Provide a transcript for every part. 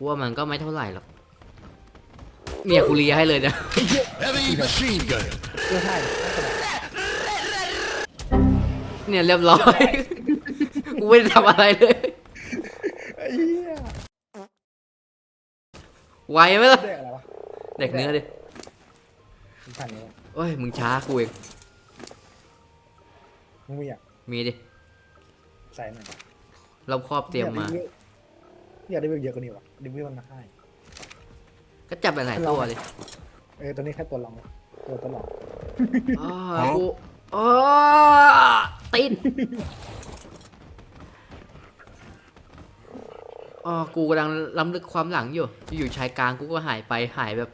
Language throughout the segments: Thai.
กูว่ามันก็ไม่เท่าไหร่หรอกเมียกูเลียให้เลยนะ Heavy machine gun. เรื่องใช่ไม่เป็นไรเนี่ยเรียบร้อย กูไม่ได้ทำอะไรเลย ไอ้เหี้ยไหวไหมล่ะเด็กอะไรวะเด็กเนื้อดิมันผ่านนี้โอ้ย มึงช้ากูเอง มึงมีอะมีดิ ใส่หน่อยรอบครอบเตรียมมา อยากได้วิวเยอะกว่านี้วะดิวิวมันมาให้ก็จับไปไหนตัวดิเออตัวนี้แค่ตัวลองตัวตัวลองอ๋อกูอ๋อติดอ๋อกูกำลังล้ำลึกความหลังอยู่ อยู่ชายกลางกูก็หายไปหายแบบ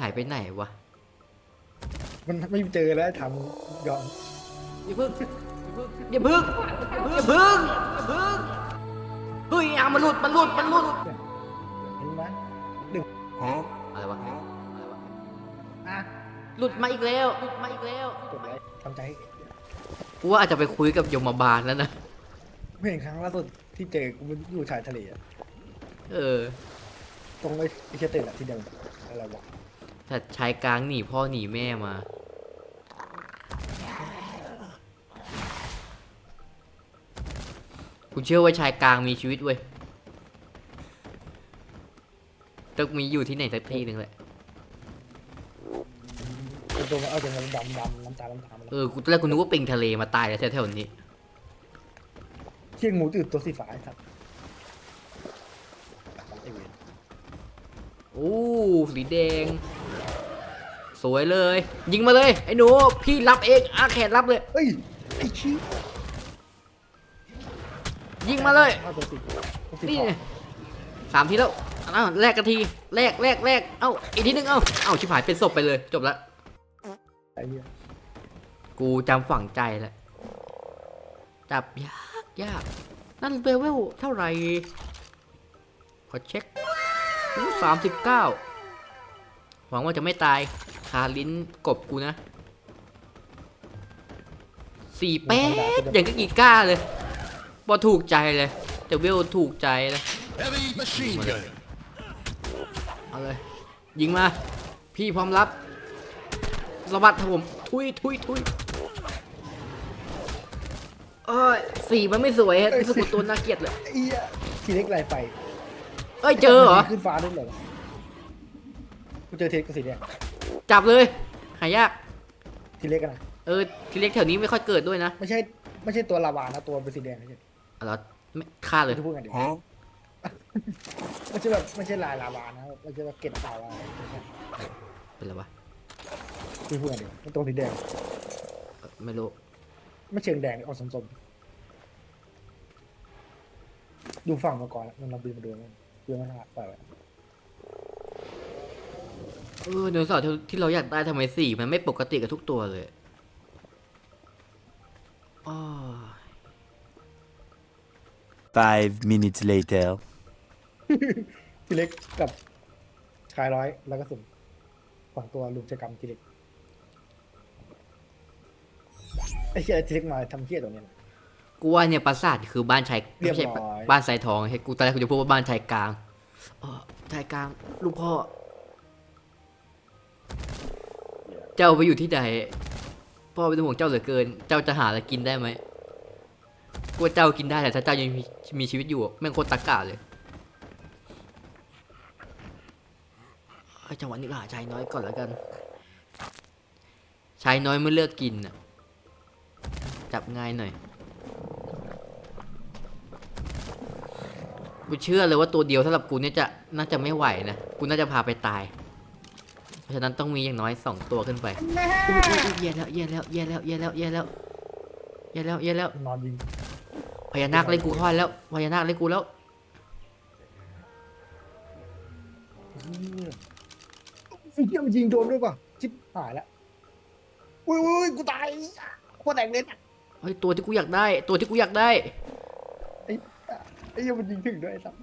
หายไปไหนวะ มันไม่เจอแล้วทำยอมอย่าพึ่งอย่าพึ่งอย่าพึ่งอย่าพึ่งเฮ้ย อะมันหลุดมันหลุดมันหลุดเห็นไหม Huh? อะไรวะอะไรวะอะหลุดมาอีกแล้วหลุดมาอีกแล้วกดไว้ทำใจให้กูว่าอาจจะไปคุยกับยมบาลแล้วนะไม่เห็นครั้งล่าสุดที่เจอกูมันอยู่ชายทะเลอะเออ ตรงไอ้ไอ้เชตเตอร์อะที่เดิมอะไรวะแต่ชายกลางหนีพ่อหนีแม่มา กูเชื่อว่าชายกลางมีชีวิตเว้ย ต้องมีอยู่ที่ไหนสักที่หนึ่งแหละเป็นตัวมันเอาแต่มันดำดำน้ำตาลน้ำตาลเออกูตอนแรกกูนึกว่าปิงทะเลมาตายแล้วแถวๆนี้เที่ยงหมูตื่นตัวสีฟ้าไอ้สัตว์ไอ้เวรโอ้สีแดง สวยเลย ยิงมาเลย ไอ้หนู พี่รับเองอาแขนรับเลยเอ้ยไอ้ชี้ยิงมาเลย เอาตัวสีตัวสีนี่ทองไงสามทีแล้วเอ้าแลกกันทีแลกแลกแลกเอ้าอีกทีนึงเอ้าเอ้าชิบหายเป็นศพไปเลยจบละไอ้เหี้ยกูจำฝังใจแล้วจับยากยากนั่นเลเวลเท่าไหร่ขอเช็คสามสิบเก้าหวังว่าจะไม่ตายคาลิ้นกบกูนะสี่แป๊ดอย่างก็กี่ก้าเลยบอถูกใจเลยแต่เวลถูกใจเลย Heavy machine gun. เอาเลย ยิงมา พี่พร้อมรับสะบัดครับผมทุยทุยทุยเอ้ยสีมันไม่สวยฮะรู้สึกว่าตัวน่าเกลียดเลย ไอ้เหี้ยทีเล็กลายไฟเอ้ยเจอเหรอมันขึ้นฟ้าด้วยเหรอกูเจอเทสกับสีแดงจับเลย หายาก ทีเล็กกันนะเออ ทีเล็กแถวนี้ไม่ค่อยเกิดด้วยนะ ไม่ใช่ไม่ใช่ตัวลาวานะตัวเป็นสีแดงไม่ใช่เอาเหรอไม่ฆ่าเลยจะพูดกันดิ Huh? ไม่ใช่แบบไม่ใช่ลายลาวานะไม่ใช่แบบเกล็ดลาวาไม่ใช่เป็นไรวะที่พูดกันดิมันตรงสีแดงเอ่อไม่รู้ไม่เชิงแดงออกสมๆดูฝั่งมาก่อนแล้วมันเราบินมาดูมันเรื่องมันหาไปแล้วเออเนื้อสาวที่เราอยากได้ทำไมสีมันไม่ปกติกับทุกตัวเลยอ้อ Five minutes later. ทีเล็กกับชายร้อยแล้วก็สุ่มสองตัวลุมกิจกรรมทีเล็กไอ้เชี่ยทีเล็กมาทำเชี่ยตัวเนี้ยกูว่าเนี่ยปราสาทคือบ้านชายเรียบไม่ใช่ร้อยบ้านสายทองเฮ้ยกูตอนแรกกูจะพูดว่าบ้านชายกลางเออชายกลางลูกพ่อ เจ้าไปอยู่ที่ใดพ่อเป็นห่วงเจ้าเหลือเกิน เจ้าจะหาอะไรกินได้ไหมกูว่าเจ้ากินได้แต่ถ้าเจ้ายังมีมีชีวิตอยู่อะแม่งโคตรตะกาเลย จังหวะนี้ก็หาชายน้อยก่อนแล้วกันชายน้อยเมื่อเลือกกินน่ะจับง่ายหน่อยกูเชื่อเลยว่าตัวเดียวสำหรับกูเนี่ยจะน่าจะไม่ไหวนะกูน่าจะพาไปตาย เพราะฉะนั้นต้องมีอย่างน้อยสองตัวขึ้นไปอุ๊ยอุ๊ยอุ๊ยแย่แล้วแย่แล้วแย่แล้วแย่แล้วแย่แล้วแย่แล้วแย่แล้วนอนยิงพญานาคเล่นกูเข้าแล้วพญานาคเล่นกูแล้ว ไอ้เหี้ยมันยิงโดนด้วยป่ะชิบหายแล้วอุ้ยอุ้ยกูตายโคตรแตกเลยเฮ้ยตัวที่กูอยากได้ ตัวที่กูอยากได้ไอ้ไอ้เหี้ยมันยิงถึงด้วยไอ้สัส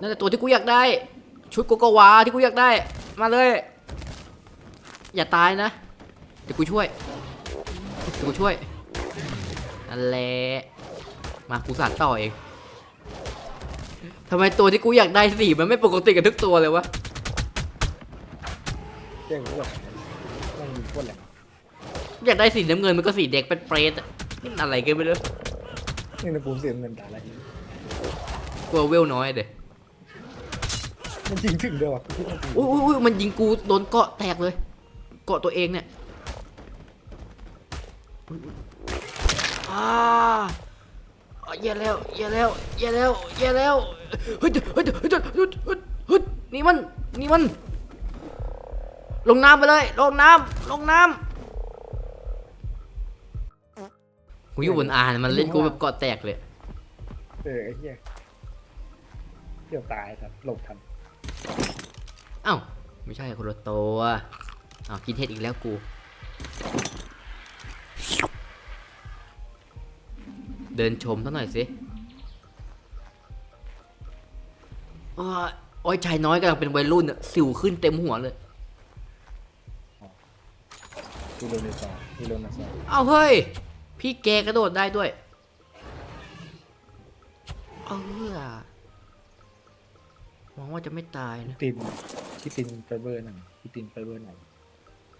นั่นแหละตัวที่กูอยากได้ ชุดโกโกวาที่กูอยากได้ มาเลย อย่าตายนะเดี๋ยวกูช่วยเดี๋ยวกูช่วยนั่นแหละมากูสานต่อเองทำไมตัวที่กูอยากได้สีมันไม่ปกติกับทุกตัวเลยวะ เจ๊งกูแบบมันมีคนแหละอยากได้สีน้ำเงินมันก็สีเด็กเป็นเปรตอะนี่มันอะไรกันไม่รู้นี่นะกูเสียเงินตาอะไรกลัวเวลน้อยเด้มันจริงถึงด้วยวะกูคิดว่าจริงอุ้ยอุ้ยอุ้ยมันยิงกูโดนเกาะแตกเลย เกาะตัวเองเนี่ยอุ๊ยอุ๊ยอ่าอะแย่แล้วแย่แล้วแย่แล้วแย่แล้วเฮ้ยเฮ้ยเฮ้ยเฮ้ยเฮ้ยเฮ้ยเฮ้ยนี่มันนี่มัน ลงน้ำไปเลย ลงน้ำลงน้ำกูอยู่บนอ่านมันเล่นกูแบบเกาะแตกเลย เออไอ้เหี้ยเกือบตายครับหลบทันเอ้าไม่ใช่คนละตัวอ้าวกินเห็ดอีกแล้วกู เดินชมซะหน่อยสิอ้าวโอ้ยชายน้อยกำลังเป็นวัยรุ่นอะสิวขึ้นเต็มหัวเลย กิโลเมตรกิโลเมตรเอ้าเฮ้ย พี่แกกระโดดได้ด้วย เออหวังว่าจะไม่ตายนะ ตินชิตินไฟเบอร์หนึ่งชิตินไฟเบอร์หนึ่ง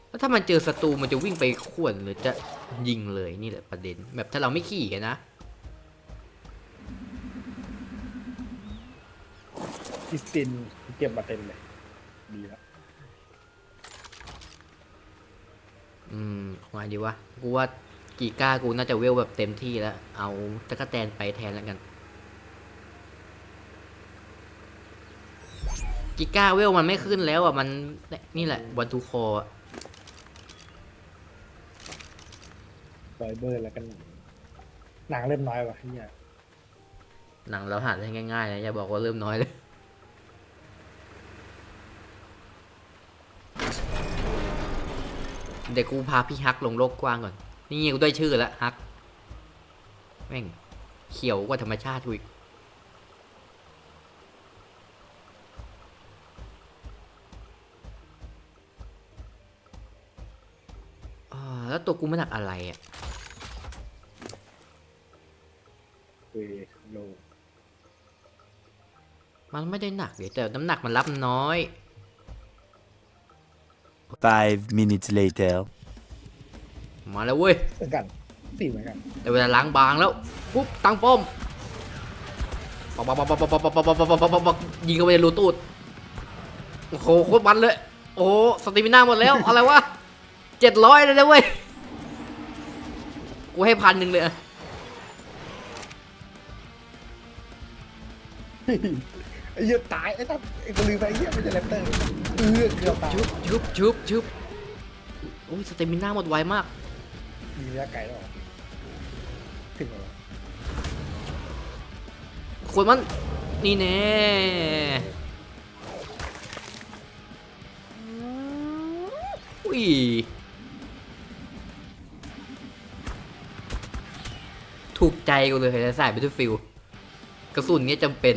แล้วถ้ามันเจอศัตรูมันจะวิ่งไปข่วนหรือจะยิงเลยนี่แหละประเด็น แบบถ้าเราไม่ขี่กันนะชิตินเก็บมาเต็มเลย ดีแล้ว อืมว่าไงดีวะ กูว่ากีก้ากูน่าจะเวลแบบเต็มที่แล้ว เอาตะกะแตนไปแทนแล้วกัน กีก้าเวลมันไม่ขึ้นแล้วอะ มันนี่แหละวันทูคออะไฟเบอร์แล้วกันหนังเล่มน้อยว่ะเฮียหนังเราหาได้ง่ายๆนะอย่าบอกว่าเริ่มน้อยเลย เดี๋ยวกูพาพี่ฮักลงโลกกว้างก่อน นี่กูได้ชื่อแล้วฮัก แม่ง เขียวกว่าธรรมชาติกูอีกอ่าแล้วตัวกูมันหนักอะไรอะเวโลมันไม่ได้หนักเลยแต่น้ำหนักมันรับน้อย Five minutes later. มาแล้วเว้ยเหมือนกันสี่เหมือนกันแต่เวลาล้างบางแล้วปุ๊บตั้งป้อมปักปักปักปักปักปักปักปักปักปักปักปักปักยิงเข้าไปในรูตูดโอ้โหโคตรมันเลย โอ้โหสติมิน่าหมดแล้วอะไรวะเจ็ดร้อยเลยนะเว้ยกูให้พันหนึ่งเลยอะ ไอ้เหี้ยตายไอ้ตั้ไอ้กูลืมไปไอ้เหี้ยไม่ใช่แรปเตอร์เออเกือบตายชุบชุบชุบชุบโอ้ยสเตมิน่าหมดไวมาก มีระยะไกลแล้วเหรอถึงแล้วขวดมัน นี่แน่อุ้ยถูกใจกูเลยใส่ไปทุกฟิลกระสุนเนี้ยจำเป็น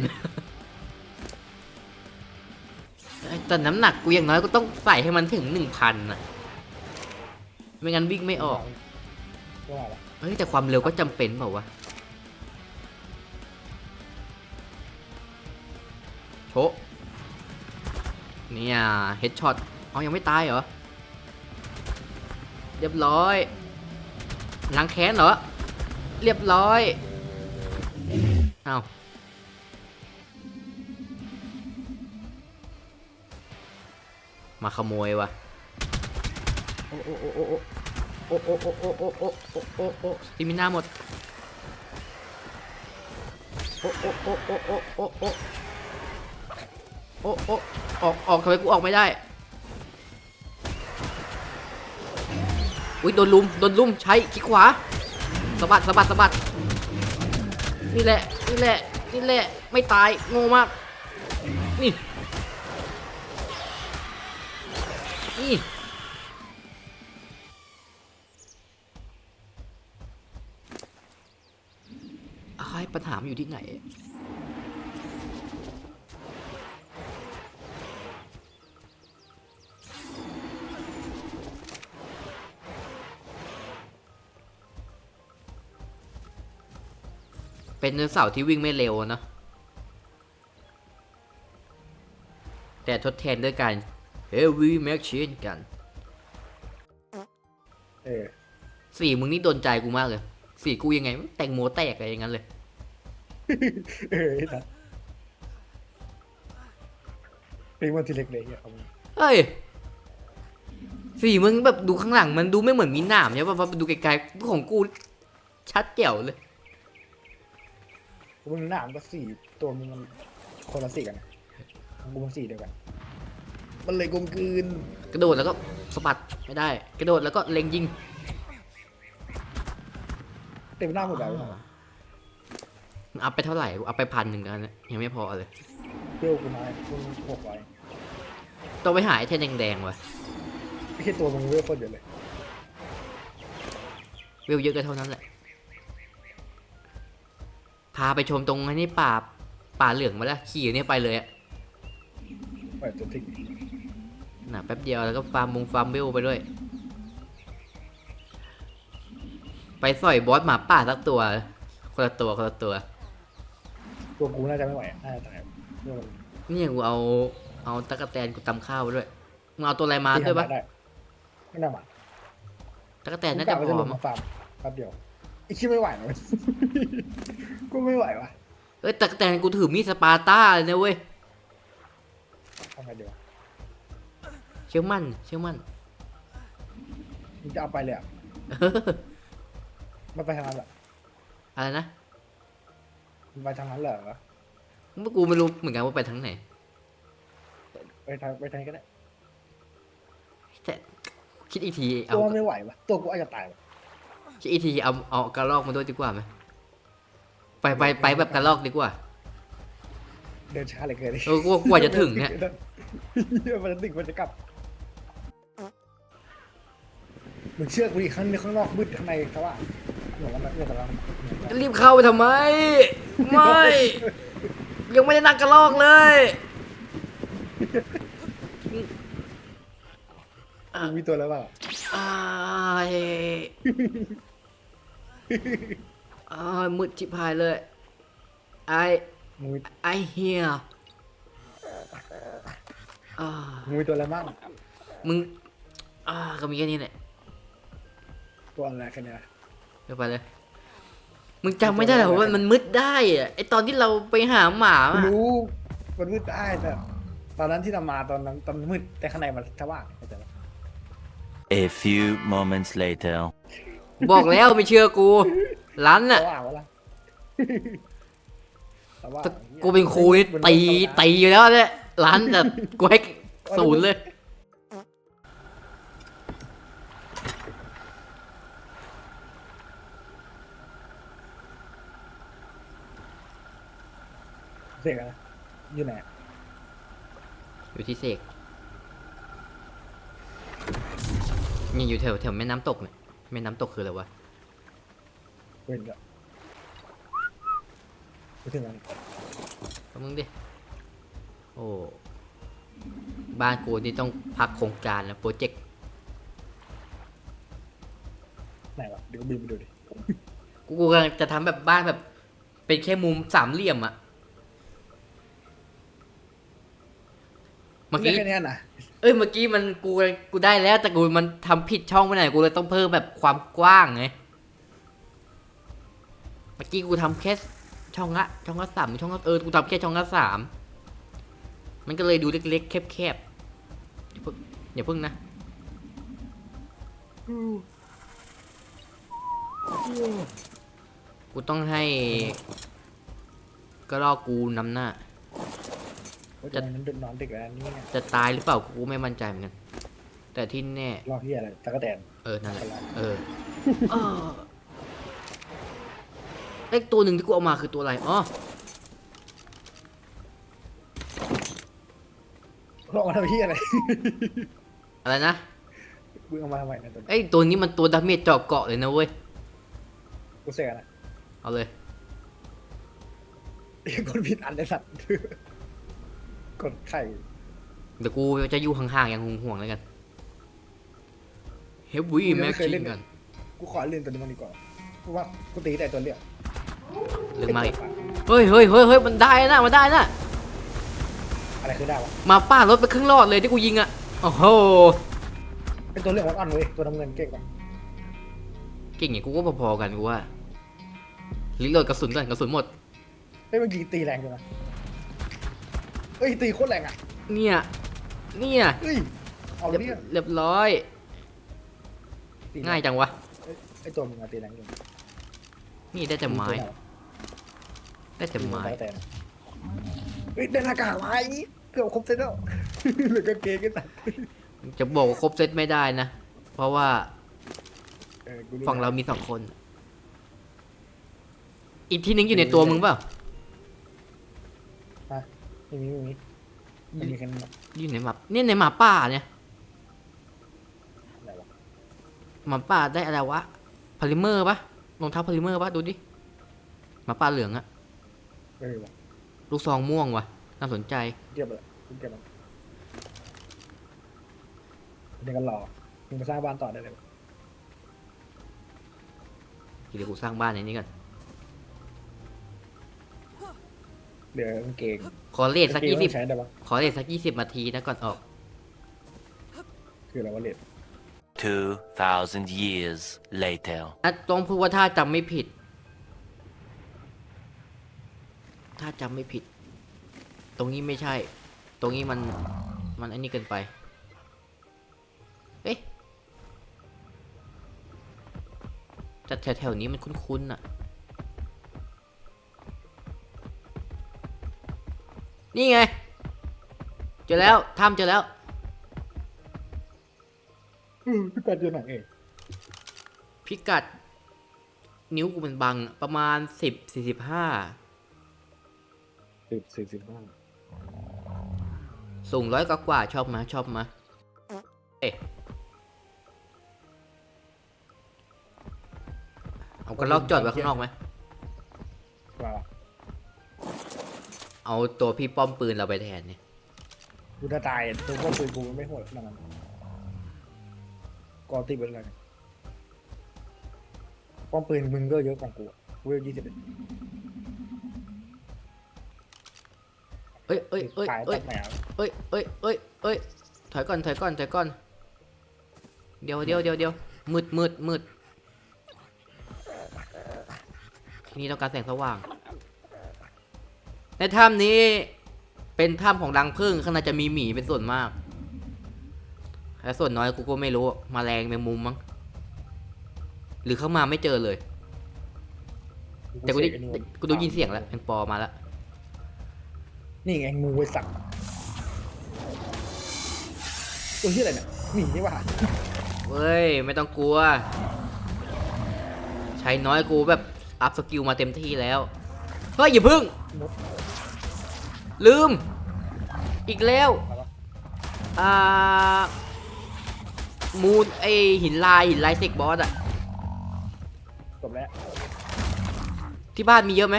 แต่น้ำหนักกูอย่างน้อยก็ต้องใส่ให้มันถึงหนึ่งพันอะไม่งั้นวิ่งไม่ออกก็ว่าละเฮ้ยแต่ความเร็วก็จำเป็นเปล่าวะโชะเนี่ยเฮดช็อตเอายังไม่ตายเหรอ เรียบร้อยล้างแค้นเหรอ เรียบร้อย เอา มาขโมยวะโอ้โอ้โอ้โอ้โอ้โอ้โอ้โอ้โอ้โอ้โอ้โอ้โอ้ติมิน่าหมดโอ้โอ้โอ้โอ้โอ้โอ้โอ้โอ้โอ้ออกออกทำไมกูออกไม่ได้อุ้ยโดนลุมโดนลุมใช้คลิกขวาสะบัดสะบัดสะบัดนี่แหละนี่แหละนี่แหละไม่ตายโง่มากนี่ ไอ้ปัญหาอยู่ที่ไหน เป็นไดโนเสาร์ที่วิ่งไม่เร็วนะแต่ทดแทนด้วยการ heavy machine กันเออสีมึงนี่โดนใจกูมากเลย สีกูยังไงแตงโมแตกอะไรอย่างนั้นเลย เออไอ้สัสเป็นวันที่เล็กเลยเนี่ยเอามาเฮ้ยสีมึงแบบดูข้างหลังมันดูไม่เหมือนมีหนามเนี่ยป่ะพอดูไกลๆของกูชัดเจ๋วเลยมึงหนามก็สี่ตัวมึงมันคนละสีกันนะของกูมันสีเดียวกัน มันเลยกลมกลืนกระโดดแล้วก็สะบัดไม่ได้ กระโดดแล้วก็เล็งยิงเต็มหน้าหมดแล้วมึงอัพไปเท่าไหร่กูอัพไปพันหนึ่งแล้วนะยังไม่พอเลยเปรี้ยวกูน้อยกูหกไว้ต้องไปหาไอ้แท่นแดงๆว่ะไม่ใช่ตัวมึงเวอร์โคตรเยอะเลยเวลเยอะก็เท่านั้นแหละ พาไปชมตรงไอ้นี่ป่าป่าเหลืองมาแล้วขี่เนี่ยไปเลยอะ ปล่อยตัวทิ้ง น่ะแป๊บเดียวแล้วก็ฟาร์มมงฟาร์มเวลไปด้วย ไปสอยบอสหมาป่าสักตัว คนละตัวคนละตัว ตัวกูน่าจะไม่ไหวน่าจะตายเรื่องนี่กูเอาเอาตะกะแตนกูตำข้าวไปด้วยมึงเอาตัวอะไรมาด้วยปะได้ไม่น่ามาตะกะแตนน่าจะพกูกอลงมั้มางฟาร์มแป๊บเดียวไอ้คิดไม่ไหวนะเว้ย กูไม่ไหววะเอ้ยตะกะแตนกูถือมีดสปาร์ต้าเลยนะเว้ยทำไงเดียวเชื่อมั่นเชื่อมั่นมึงจะเอาไปเลยอะมันไปทางนั้นเหรออะไรนะมันไปทางนั้นเหรอเมื่อกูไม่รู้เหมือนกันว่าไปทางไหน ไปทางไปทางนี้ก็ได้แต่คิดอีกทีเอาตัวมันไม่ไหววะตัวกูอาจจะตายวะคิดอีกทีเอาเอากระลอกมาด้วยดีกว่าไหมไปไปไปแบบกระลอกดีกว่า เดินช้าเหลยเกินเออกูว่ากว่าจะถึงเนี่ย เหี้ยมันจะถึงมันจะกลับ มึงเชื่อกูดิข้างในข้างนอกมืดข้างในเขาว่าเหมือนกันนะเหมือนกันแล้วจะรีบเข้าไปทำไม ไม่ ยังไม่ได้นั่งกระลอกเลยอะมึงมีตัวแล้วเปล่าอ้ายอ้ายมืดชิบหายเลย ไอมึงมีไอเฮียอ่ามึงมีตัวอะไรบ้างมึงอ่าก็มีแค่นี้แหละ ตัวอะไรกันเนี่ยเดี๋ยวไปเลย มึงจำไม่ได้เหรอว่ามันมืดได้อะไอตอนที่เราไปหาหมากูอะรู้มันมืดได้แต่ตอนนั้นที่เรามาตอนนั้นตอนมืดแต่ข้างในมันสว่างเข้าใจปะ A few moments later. บอกแล้วไม่เชื่อกูร้านสน่ะว่างวะล่ะสว่างแต่กูเป็นครูนี่ตีตีอยู่แล้วเนี่ยร้านแต่กูให้ศูนย์เลย เสกอะไรอยู่ไหนอยู่ที่เสกนี่อยู่แถวแถวแม่น้ำตกเนี่ยแม่น้ำตกคืออะไรวะ เว้นก็ไปถึงแล้วก็มึงดิ โอ้ บ้านกูนี่ต้องพักโครงการแล้วโปรเจกต์ ไหนวะเดี๋ยวกูบินไปดูดิกูกูกำลังจะทำแบบบ้านแบบ เป็นแค่มุมสามเหลี่ยมอะ มื่อได้กี้แค่เนี้ยนะเอ้ยเมื่อกี้มันกูกูได้แล้วแต่กูมันทำผิดช่องไปไหนอยกูเลยต้องเพิ่มแบบความกว้างไงเมื่อกี้กูทำแค่ช่องละช่องละสามช่องละเออกูทำแค่ช่องละสามมันก็เลยดูเล็กๆแคบๆอย่าเพิ่งอย่าเพิ่งนะกูต้องให้ ก็รอกูนำหน้าว่า จะมันเป็นนอนเด็กแล้วนี่ไงจะตายหรือเปล่ากูไม่มั่นใจเหมือนกัน แต่ที่แน่ รอที่อะไรตะกะแตนเออนั่นแหละเออเออไอ้ตัวหนึ่งที่กูเอามาคือตัวอะไรอ๋อรอมาทำที่อะไร อะไรนะมึงเอามาทำไมนะตัวนี้ไอ้ตัวนี้มันตัวดาเมจเจาะเกาะเลยนะเว้ย กูเสกอะไรเอาเลยไอ้กดผิดอันเลยสัตว์ กดไข่เดี๋ยวกูจะอยู่ห่างๆอย่างห่วงๆแล้วกันเฮฟวี่แม็กซินกันกูขอเรียนตัวนี้มันดีกว่าเพราะว่ากูตีแต่ตัวเรียกหรือไม่เฮ้ยเฮ้ยเฮ้ยเฮ้ยมันได้นะมันได้นะอะไรคือได้วะหมาป่ารถไปครึ่งรอดเลยที่กูยิงอะโอ้โหเป็นตัวเรื่องอ่อนๆเว้ยตัวน้ำเงินเก่งกว่าเก่งอย่างกูก็พอๆกันกูว่าลิโหลดกระสุนก่อนกระสุนหมดเฮ้ยเมื่อกี้ตีแรงจังนะ เฮ้ยตีโคตรแรงอะเนี่ย เนี่ยเฮ้ยเอาเรียบเนี่ยเรียบร้อย ตีแรง่ายจังวะ เอ้ยไอตัวมึงอะตีแรงอยู่นี่ได้แต่ไม้ตัวหนวะได้แต่ไม้ แต่เฮ้ยได้หน้ากากมาไอ้นี่เกือบครบเซตแล้วเหลือกางเกงกันแต่จะบอกว่าครบเซตไม่ได้นะ เพราะว่าเออกูฝั่งเรามีสองคน อีกทีนึงอยู่ในตัวมึงเปล่าอะ ไม่มีไม่มีไม่มีแค่นั้นหรอกอยู่ในหมาเนี่ยในหมาป่าเนี่ยอะไรวะหมาป่าได้อะไรวะพาลิเมอร์ปะรองเท้าพาลิเมอร์ปะดูดิหมาป่าเหลืองอะไม่มีวะลูกซองม่วงวะน่าสนใจเก็บเลยเก็บมันเดี๋ยวกันรอมึงไปสร้างบ้านต่อได้เลยวะเดี๋ยวกูสร้างบ้านในนี้ก่อน เหลือกางเกงขอเลทสักางยี่เงสิบต้องใช้ได้ปะขอเลทสักยี่สิบนาทีนะก่อนออก คืออะไรวะเลด2,000 years later. นะต้องพูดว่าถ้าจำไม่ผิด ถ้าจำไม่ผิด ตรงนี้ไม่ใช่ ตรงนี้มัน มันไอ้นี่เกินไป เอ๊ะแต่แถวๆนี้มันคุ้นๆน่ะ นี่ไง เจอแล้วทำเจอแล้ว อือพี่กัดอยู่ไหนเองพิกัด นิ้วกูมันบัง ประมาณสิบสี่สิบห้าสิบสี่สิบห้าสูงร้อยกว่าๆชอบมาชอบมาเอ๊ะเอากระลอกจอดไว้ข้างนอกไหม เอาตัวพี่ป้อมปืนเราไปแทนเนี่ยกูจะตายตัวพวกปืนกูมันไม่โหดขนาดนั้นกอตีเป็นอะไรป้อมปืนมึงก็เยอะกว่ากูอะกูเยอะยี่สิบเอ็ดเอ้ยเอ้ยเอ้ยขายเอ้ตัยดแหมวเอ้ยเอ้ยเอ้ยเอ้ยถอยก่อนถอยก่อนถอยก่อน เดี๋ยวเดี๋ยวเดี๋ยวเดี๋ยวมืดมืดมืดทีนี้ต้องการแสงสว่าง ในถ้ำนี้เป็นถ้ำของรังผึ้งข้างในจะมีหมีเป็นส่วนมากและส่วนน้อยกูก็ไม่รู้มาแรงแมงมุมมั้งหรือเข้ามาไม่เจอเลย แต่กูได้เสกอ้นี่กูได้ยินเสียงแล้วแมงปอมาแล้วนี่ไงงูไอ้สักตัวที่อะไรเนี่ยหมีนี่หว่าเว้ยไม่ต้องกลัว ใช้น้อยกูแบบอัพสกิลมาเต็มที่แล้ว เฮ้ยอย่าพึ่ง ลืม อีกแล้วอะไรวะอ่ามูนไอหินลายหินลายเซกบอสอะจบแล้วที่บ้านมีเยอะไหม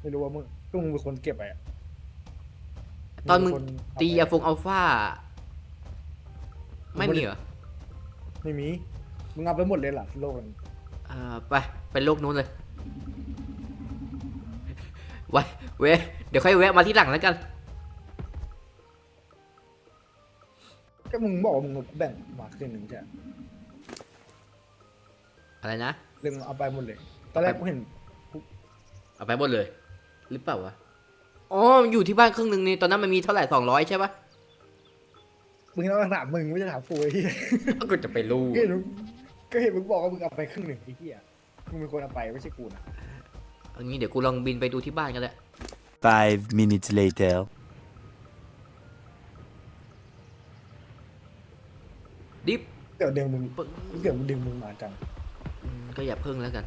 ไม่รู้ว่ามึงก็มึงเป็นคนเก็บไปอะตอนมึงเป็คเาตีไปอะฟงอัลฟาไม่มีเหรอไม่มีมึงเอาไปหมดเลยเหรอโลกมันอ่าไปไปโลกนู้นเลยไว้ เว้ยเดี๋ยวค่อยแวะมาที่หลังแล้วกัน ก็มึงบอกว่ามึงแบ่งมาครึ่งหนึ่งใช่ไหมอะไรนะ เรื่องเอาไปหมดเลย ตอนแรกกูเห็นเอาไปหมดเลย หรือเปล่าวะ อ๋ออยู่ที่บ้านครึ่งหนึ่งนี่ ตอนนั้นมันมีเท่าไหร่สองร้อยใช่ปะมึงต้องถามมึงไม่ใช่ถามกูไอ้เหี้ยก็จะไปรู้ ก็เห็นมึงก็เห็นมึงบอกว่ามึงเอาไปครึ่งหนึ่งไอ้เหี้ยมึงเป็นคนเอาไปไม่ใช่กูนะอันนี้เดี๋ยวกูลองบินไปดูที่บ้านกันแหละ Five minutes later. ดิฟเดี๋ยวดึงมึงปึ้งเดี๋ยวมึงดึงมึงมาจังอืมก็อย่าเพิ่งแล้วกัน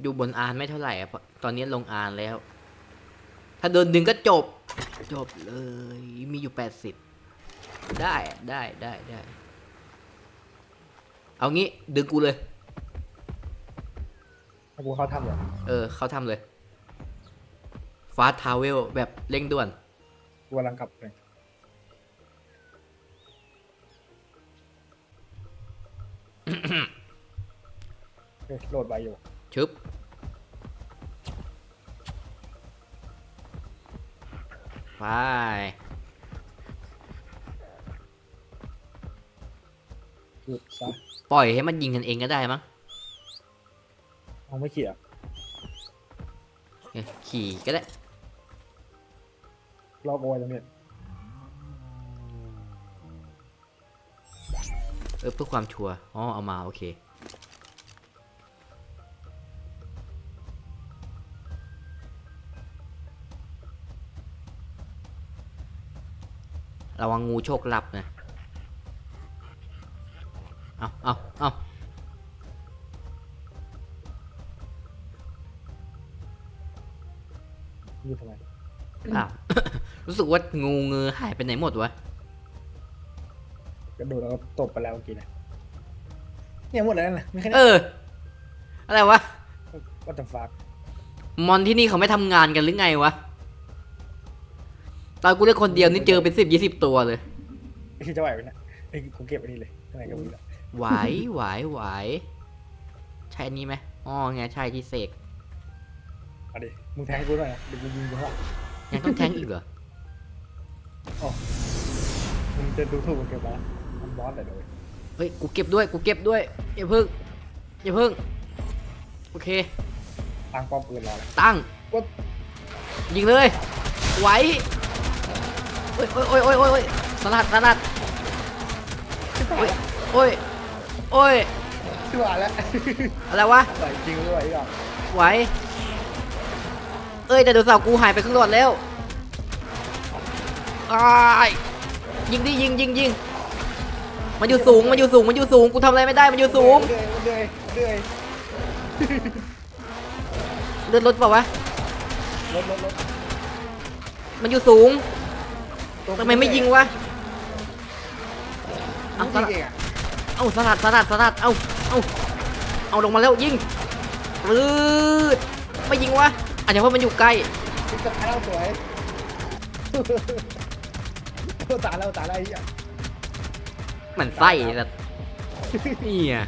อยู่บนอานไม่เท่าไหร่อะเพราะตอนนี้ลงอานแล้ว ถ้าโดนดึงก็จบ จบเลย มีอยู่แปดสิบได้อะได้ได้ได้ เอางี้ดึงกูเลย ถ้ากูเข้าทำเหรอเออเขาทำเลยฟาสทาวเวลแบบเร่งด่วน กูกำลังกลับไปเฮ้ยโหลดไปอยู่ชึบหยุดซะปล่อยให้มันยิงกันเองก็ได้มั้ง เอาไม่เขี่ยเอ้ยขี่ก็ได้รอบโอยแล้วเนี่ยเออเพื่อความชัวร์อ๋อเอามาโอเคระวังงูโชคลับนะ เอาเอาเอา อยู่ทำไมอ้าว รู้สึกว่างูเงือหายไปไหนหมดวะ กระโดดแล้วก็ตบไปแล้วเมื่อกี้นะเนี่ยหมดแล้วนั่นแหละไม่แค่เอนี้อ อะไรวะก็จะฟักมอนที่นี่เขาไม่ทำงานกันหรือไงวะ ตอนกูเล่นคนเดียวนี่เจอเป็นสิบยี่สิบตัวเลยไอ้ที่จะไหวไหมเนะไอ้ยกูเก็บไอันนี้เลยข้างในก็มีแล้วไหวไหวไหวใช่อันนี้ไหมอ๋อไงใช่ที่เสกเอาดิ มึงแทงให้กูหน่อยนะเดี๋ยวกูยิงกูข้างหลังยังต้องแทงอีกเหรอ มึงจะดูถูกมันเก็บมามันบอสแต่เดี๋ยวเฮ้ย กูเก็บด้วย กูเก็บด้วย อย่าเพิ่ง อย่าเพิ่ง โอเค ตั้งป้อมปืนรอเลยตั้ง กดยิงเลย ไหวโอ้ยโอ้ยโอ้ยโอ้ยโอ้ยสลัดสลัดโอ้ยโอ้ยโอ้ยชื่อว่าแล้วอะไรวะไหวจริงด้วยอีกอะไหว เอ้ยแต่เดี๋ยวสาวกูหายไปครึ่งหลอดแล้วอ้ายยิงดิยิงยิงยิงมันอยู่สูงมันอยู่สูงมันอยู่สูงกูทำอะไรไม่ได้มันอยู่สูง เดือยเดือยเดือยเลือดรถเปล่าวะรถรถรถมันอยู่สูงตรงทำไมไม่ยิงวะ เอาเอายิสงลัดเองอะเอาสลัดสลัดสลัดเอาเอาเอาลงมาแล้วยิงปืดไม่ยิงวะ อาจจะเพราะมันอยู่ใกล้ยิงจะตายแล้วสวยโอ้ตายแล้วตายแล้วไอ้เหี้ยเหมือนไส้แต่นี่อะ